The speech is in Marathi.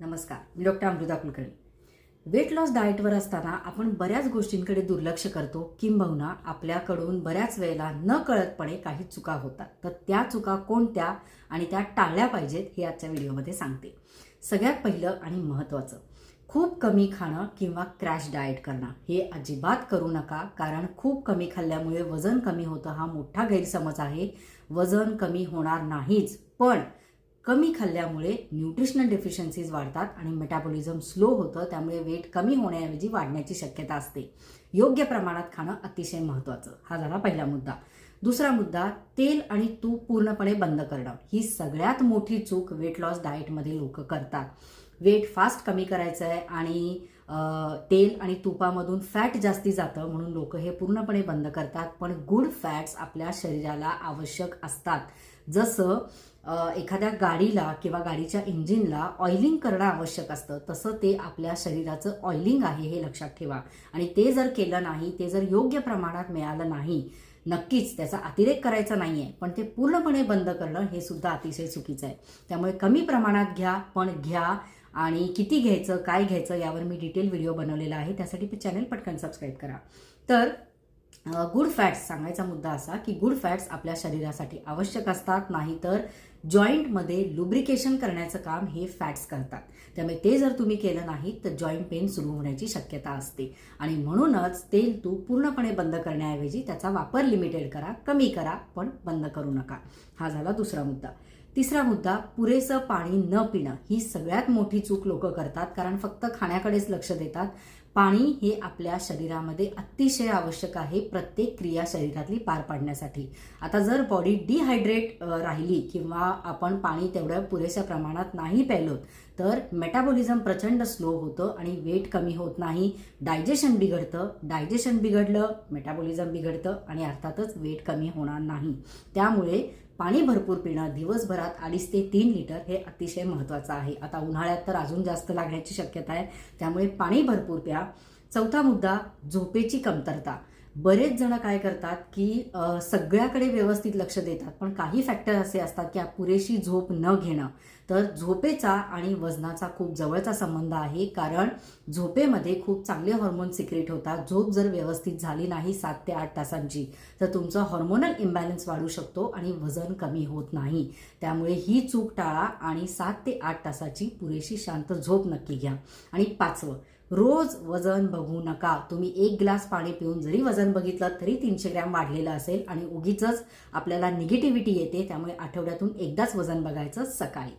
नमस्कार मी doctor Amruta Kulkarni. Weight loss डाएटवर असताना आपण बऱ्याच गोष्टींकडे दुर्लक्ष करतो किंबहुना आपल्याकडून बऱ्याच वेळेला न कळतपणे काही चुका होतात. तर त्या चुका कोणत्या आणि त्या टाळल्या पाहिजेत हे आजच्या व्हिडिओमध्ये सांगते. सगळ्यात पहिलं आणि महत्त्वाचं खूप कमी खाणं किंवा क्रॅश डाएट करणं. हे अजिबात करू नका कारण खूप कमी खाल्ल्यामुळे वजन कमी होतं हा मोठा गैरसमज आहे. वजन कमी होणार नाहीच पण कमी खाल्ल्यामुळे न्यूट्रिशनल डेफिशियन्सीज वाढतात आणि मेटाबॉलिझम स्लो होतं त्यामुळे वेट कमी होण्याऐवजी वाढण्याची शक्यता असते. योग्य प्रमाणात खाणं अतिशय महत्त्वाचं हा झाला पहिला मुद्दा. दुसरा मुद्दा तेल आणि तूप पूर्णपणे बंद करणं. ही सगळ्यात मोठी चूक वेट लॉस डाएटमध्ये लोक करतात. वेट फास्ट कमी करायचं आहे आणि तेल आणि तुपामधून फॅट जास्ती जातं म्हणून लोक हे पूर्णपणे बंद करतात. पण गुड फॅट्स आपल्या शरीराला आवश्यक असतात. जसं एखाद्या गाडीला किंवा गाडीच्या इंजिनला ऑइलिंग करणं आवश्यक असतं. तसं ते आपल्या शरीराचं ऑइलिंग आहे हे लक्षात ठेवा. आणि ते जर केलं नाही ते जर योग्य प्रमाणात मिळालं नाही नक्कीच त्याचा अतिरेक करायचा नाही आहे पण ते पूर्णपणे बंद करणं हे सुद्धा अतिशय चुकीचं आहे. त्यामुळे कमी प्रमाणात घ्या पण घ्या आणि किती घ्यायचं काय घ्यायचं यावर मी डिटेल व्हिडिओ बनवलेला आहे. त्यासाठी ते चॅनल पटकन सबस्क्राईब करा. तर गुड फॅट्स सांगायचा मुद्दा असा की गुड फॅट्स आपल्या शरीरासाठी आवश्यक असतात नाहीतर जॉईंटमध्ये लुब्रिकेशन करण्याचं काम हे फॅट्स करतात. त्यामुळे ते जर तुम्ही केलं नाही तर जॉईंट पेन सुरू होण्याची शक्यता असते. आणि म्हणूनच तेल तूप पूर्णपणे बंद करण्याऐवजी त्याचा वापर लिमिटेड करा कमी करा पण बंद करू नका. हा झाला दुसरा मुद्दा. तिसरा मुद्दा पुरेसं पाणी न पिणं. ही सगळ्यात मोठी चूक लोक करतात कारण फक्त खाण्याकडेच लक्ष देतात. पाणी हे आपल्या शरीरामध्ये अतिशय आवश्यक आहे प्रत्येक क्रिया शरीरातली पार पाडण्यासाठी. आता जर बॉडी डिहायड्रेट राहिली किंवा आपण पाणी तेवढ्या पुरेशा प्रमाणात नाही प्यायलो तर मेटाबॉलिझम प्रचंड स्लो होतं आणि वेट कमी होत नाही. डायजेशन बिघडतं. डायजेशन बिघडलं मेटाबॉलिझम बिघडतं आणि अर्थातच वेट कमी होणार नाही. त्यामुळे पाणी भरपूर पिणं दिवसभरात अडीच ते तीन लिटर हे अतिशय महत्त्वाचं आहे. आता उन्हाळ्यात तर अजून जास्त लागण्याची शक्यता आहे. त्यामुळे पाणी भरपूर प्या. चौथा मुद्दा झोपेची कमतरता. बरेच जण काय करतात की सगळ्याकडे व्यवस्थित लक्ष देतात पण काही फॅक्टर असे असतात की पुरेशी झोप न घेणं. तर झोपेचा आणि वजनाचा खूप जवळचा संबंध आहे कारण झोपेमध्ये खूप चांगले हॉर्मोन सिक्रेट होतात. झोप जर व्यवस्थित झाली नाही सात ते आठ तासांची तर तुमचं हॉर्मोनल इम्बॅलन्स वाढू शकतो आणि वजन कमी होत नाही. त्यामुळे ही चूक टाळा आणि सात ते आठ तासाची पुरेशी शांत झोप नक्की घ्या. आणि पाचवं रोज वजन बघू नका. तुम्ही एक ग्लास पाणी पिऊन जरी वजन बघितलं तरी तीनशे ग्रॅम वाढलेलं असेल आणि उगीच आपल्याला निगेटिव्हिटी येते त्यामुळे आठवड्यातून एकदाच वजन बघायचं सकाळी.